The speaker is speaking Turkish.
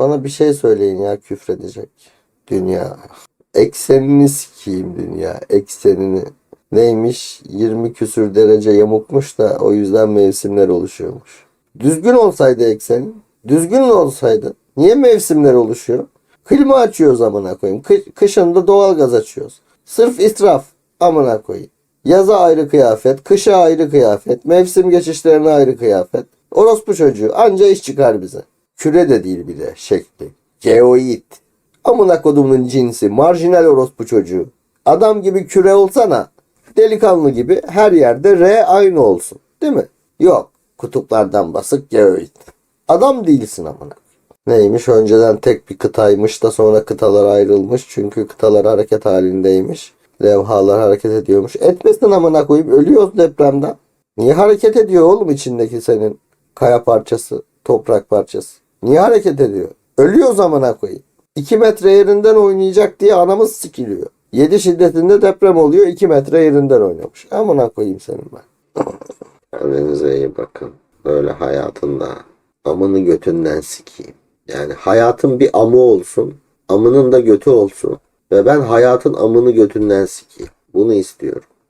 Bana bir şey söyleyin ya küfredecek. Dünya. Eksenini sikeyim dünya. Eksenini. Neymiş? 20 küsür derece yamukmuş da o yüzden mevsimler oluşuyormuş. Düzgün olsaydı eksenin. Düzgün olsaydı. Niye mevsimler oluşuyor? Klima açıyoruz amına koyayım. Kı- kışın da doğalgaz açıyoruz. Sırf israf amına koyayım. Yaza ayrı kıyafet, kışa ayrı kıyafet, mevsim geçişlerine ayrı kıyafet. Orospu çocuğu anca iş çıkar bize. Küre de değil bir de şekli. Geoid. Amına kodumun cinsi, marjinal orospu çocuğu. Adam gibi küre olsana. Delikanlı gibi her yerde R aynı olsun. Değil mi? Yok. Kutuplardan basık geoid. Adam değilsin amına. Neymiş önceden tek bir kıtaymış da sonra kıtalar ayrılmış. Çünkü kıtalar hareket halindeymiş. Levhalar hareket ediyormuş. Etmesin amına koyayım ölüyoruz depremden. Niye hareket ediyor oğlum içindeki senin kaya parçası, toprak parçası? Niye hareket ediyor? Ölüyoruz amına koyayım. 2 metre yerinden oynayacak diye anamız sikiliyor. 7 şiddetinde deprem oluyor 2 metre yerinden oynamış. Amına koyayım senin ben. Kendinize iyi bakın. Böyle hayatında amını götünden sikeyim. Yani hayatın bir amı olsun. Amının da götü olsun. Ve ben hayatın amını götünden sikeyim. Bunu istiyorum.